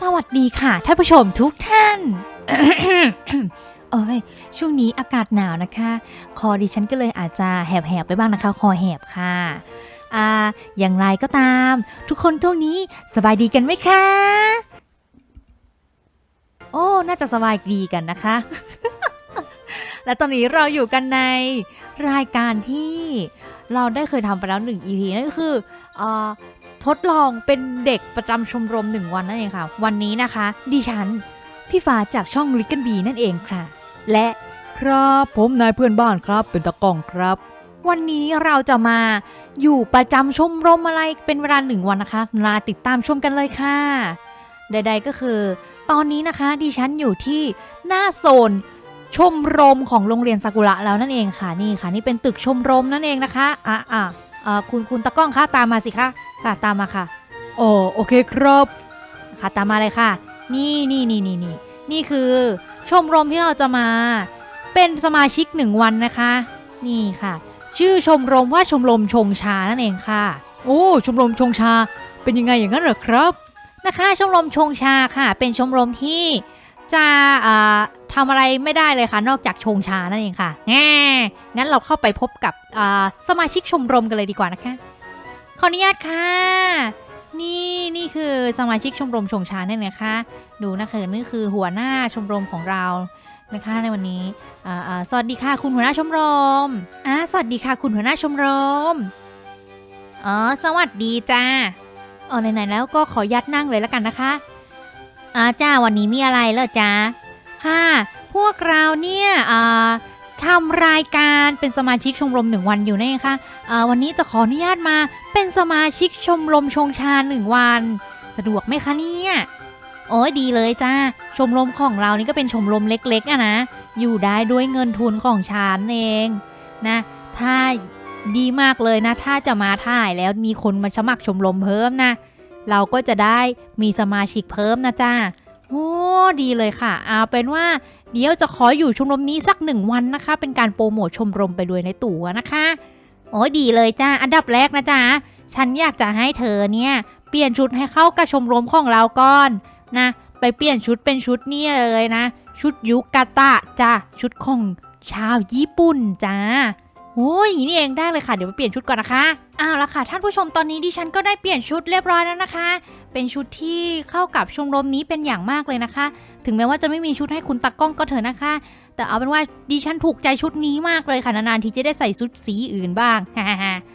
สวัสดีค่ะท่านผู้ชมทุกท่าน โอ้ยช่วงนี้อากาศหนาวนะคะ คอดิฉันก็เลยอาจจะแหบๆไปบ้างนะคะ คอแหบค่ะอ่าอย่างไรก็ตาม ทุกคนช่วงนี้สบายดีกันไหมคะ โอ้ น่าจะสบายดีกันนะคะ และตอนนี้เราอยู่กันในรายการที่เราได้เคยทำไปแล้วหนึ่ง EP นั่นก็คืออ่อ ทดลองเป็นเด็กประจำชมรมหนึ่งวันนั่นเองค่ะ วันนี้นะคะ ดิฉัน พี่ฟ้าจากช่องลิกกันบีนั่นเองค่ะ และครับผมนายเพื่อนบ้านครับ เป็นตะกล้องครับ วันนี้เราจะมาอยู่ประจำชมรมอะไรเป็นเวลาหนึ่งวันนะคะมาติดตามชมกันเลยค่ะ ใด ๆก็คือ ตอนนี้นะคะดิฉันอยู่ที่หน้าโซนชมรมของโรงเรียนซากุระแล้วนั่นเองค่ะนี่ค่ะ นี่เป็นตึกชมรมนั่นเองนะคะอะอะเออคุณคุณตะกล้องคะตามมาสิคะ ค่ะตามมาค่ะอ๋อโอเคครับค่ะตามมาเลยค่ะ นี่นี่นี่นี่นี่นี่คือชมรมที่เราจะมา เป็นสมาชิกหนึ่งวันนะคะ นี่ค่ะ ชื่อชมรมว่าชมรมชงชานั่นเองค่ะ โอ้ชมรมชงชาเป็นยังไงอย่างนั้นเหรอครับนะคะชมรมชงชาค่ะ เป็นชมรมที่จะอ่าทำอะไรไม่ได้เลยค่ะ นอกจากชงชานั่นเองค่ะแง่งั้นเราเข้าไปพบกับอ่าสมาชิกชมรมกันเลยดีกว่านะคะ ขออนุญาตค่ะ นี่นี่คือสมาชิกชมรมชงชาเนี่ยนะคะ ดูนะคะนี่คือหัวหน้าชมรมของเรานะคะในวันนี้อ่าสวัสดีค่ะคุณหัวหน้าชมรมอ่าสวัสดีค่ะคุณหัวหน้าชมรมอ๋อสวัสดีจ้าอ๋อไหนๆแล้วก็ขอยัดนั่งเลยแล้วกันนะคะอ่าจ้าวันนี้มีอะไรเหรอจ้าค่ะ พวกเราเนี่ยอ่า ทำรายการเป็นสมาชิกชมรมหนึ่งวันอยู่นั่นเองค่ะอ่าวันนี้จะขออนุญาตมาเป็นสมาชิกชมรมชงชาหนึ่งวัน สะดวกไหมคะเนี่ยโอ้ยดีเลยจ้า ชมรมของเรานี่ก็เป็นชมรมเล็กๆอะนะ อยู่ได้ด้วยเงินทุนของฉันเองนะ ถ้าดีมากเลยนะ ถ้าจะมาถ่ายแล้วมีคนมาสมัครชมรมเพิ่มนะ เราก็จะได้มีสมาชิกเพิ่มนะจ้า โอ้ดีเลยค่ะ เอาเป็นว่าเดี๋ยวจะขออยู่ชมรมนี้สักหนึ่งวันนะคะ เป็นการโปรโมทชมรมไปด้วยในตั๋วนะคะ โอ้ดีเลยจ้า อันดับแรกนะจ๊ะ ฉันอยากจะให้เธอเนี่ย เปลี่ยนชุดให้เข้ากับชมรมของเราก่อนนะ ไปเปลี่ยนชุดเป็นชุดนี่เลยนะ ชุดยุกาตะจ้าชุดของชาวญี่ปุ่นจ้า โอ้ยอย่างนี้นี่เองได้เลยค่ะ เดี๋ยวไปเปลี่ยนชุดก่อนนะคะอ้าวแล้วค่ะท่านผู้ชมตอนนี้ดิฉันก็ได้เปลี่ยนชุดเรียบร้อยแล้วนะคะ เป็นชุดที่เข้ากับชมรมนี้เป็นอย่างมากเลยนะคะ ถึงแม้ว่าจะไม่มีชุดให้คุณตากล้องก็เถอะนะคะ แต่เอาเป็นว่าดิฉันถูกใจชุดนี้มากเลยค่ะนานๆที่จะได้ใส่ชุดสีอื่นบ้าง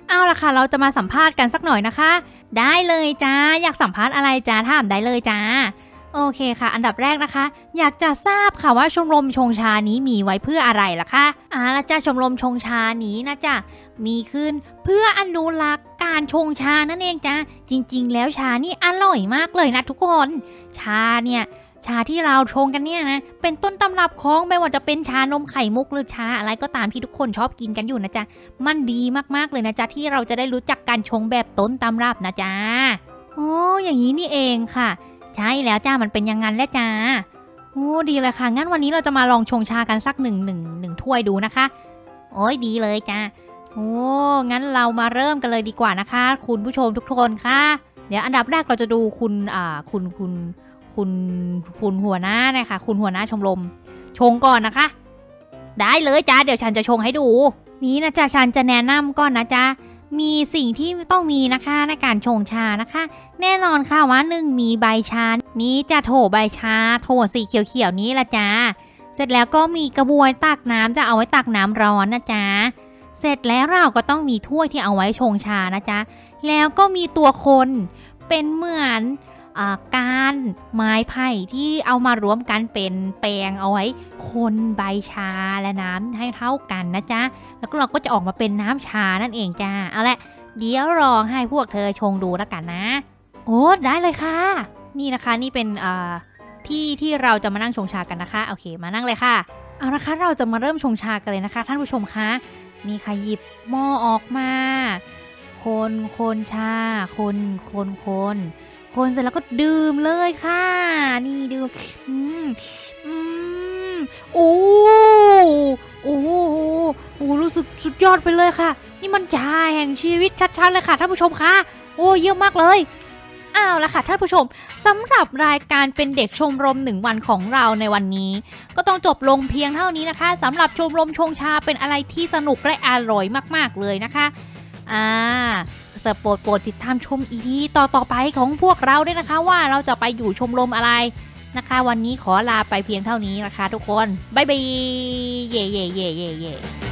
เอาละค่ะ เราจะมาสัมภาษณ์กันสักหน่อยนะคะ ได้เลยจ้าอยากสัมภาษณ์อะไรจ้าถามได้เลยจ้า โอเคค่ะ อันดับแรกนะคะ อยากจะทราบค่ะว่าชมรมชงชานี้มีไว้เพื่ออะไรล่ะคะอ่าละจ้าชมรมชงชานี้นะจ๊ะมีขึ้นเพื่ออนุรักษ์การชงชานั่นเองจ้าจริง ๆ แล้วชานี่อร่อยมากเลยนะทุกคน ชาเนี่ยชาที่เราชงกันเนี่ยนะ เป็นต้นตำรับของไม่ว่าจะเป็นชานมไข่มุกหรือชาอะไรก็ตามที่ทุกคนชอบกินกันอยู่นะจ๊ะ มันดีมากๆเลยนะจ๊ะที่เราจะได้รู้จักการชงแบบต้นตำรับนะจ๊ะ โอ้อย่างนี้นี่เองค่ะ ใช่แล้วจ้ามันเป็นยังงั้นแหละจ้าโอ้ดีเลยค่ะ งั้นวันนี้เราจะมาลองชงชากันสักหนึ่งหนึ่งหนึ่งถ้วยดูนะคะ โอ้ยดีเลยจ้าโอ้งั้นเรามาเริ่มกันเลยดีกว่านะคะ คุณผู้ชมทุกคนค่ะ เดี๋ยวอันดับแรกเราจะดูคุณอ่าคุณคุณคุณคุณหัวหน้านะคะคุณหัวหน้าชมรม ชงก่อนนะคะ ได้เลยจ้าเดี๋ยวฉันจะชงให้ดู นี่นะจ๊ะฉันจะแนะนำก่อนนะจ๊ะ มีสิ่งที่ต้องมีนะคะในการชงชานะคะ แน่นอนค่ะว่าหนึ่งมีใบชา นี้จะโถใบชา โถสีเขียวๆนี้ละจ้าเสร็จแล้วก็มีกระบวยตักน้ำจะเอาไว้ตักน้ำร้อนนะจ๊ะเสร็จแล้วเราก็ต้องมีถ้วยที่เอาไว้ชงชานะจ๊ะแล้วก็มีตัวคนเป็นเหมือน การไม้ไผ่ที่เอามารวมกันเป็นแปลงเอาไว้ คนใบชาและน้ำให้เท่ากันนะจ๊ะ แล้วก็เราก็จะออกมาเป็นน้ำชานั่นเองจ้าเอาละเดี๋ยวรอให้พวกเธอชงดูแล้วกันนะ โอ้ได้เลยค่ะ นี่นะคะนี่เป็นที่ที่เราจะมานั่งชงชากันนะคะ โอเคมานั่งเลยค่ะ เอาละคะเราจะมาเริ่มชงชากันเลยนะคะ ท่านผู้ชมคะนี่ค่ะหยิบหม้อออกมา คนคนชา คนคนคนคน คนเสร็จแล้วก็ดื่มเลยค่ะ นี่ดื่ม อืม อืมโอ้โอ้โหโอ้รู้สึกสุดยอดไปเลยค่ะ นี่มันชาแห่งชีวิตชัดๆเลยค่ะท่านผู้ชมคะโอ้เยี่ยมมากเลยอ้าวละค่ะท่านผู้ชมสำหรับรายการเป็นเด็กชมรมหนึ่งวันของเราในวันนี้ ก็ต้องจบลงเพียงเท่านี้นะคะสำหรับชมรมชงชาเป็นอะไรที่สนุกและอร่อยมากๆเลยนะคะอ่า สโปรดโปรดติดตามชมอีพีต่อต่อไปของพวกเราด้วยนะคะ ว่าเราจะไปอยู่ชมรมอะไรนะคะ วันนี้ขอลาไปเพียงเท่านี้นะคะ ทุกคน บ๊ายบาย เย่เย่เย่เย่เย่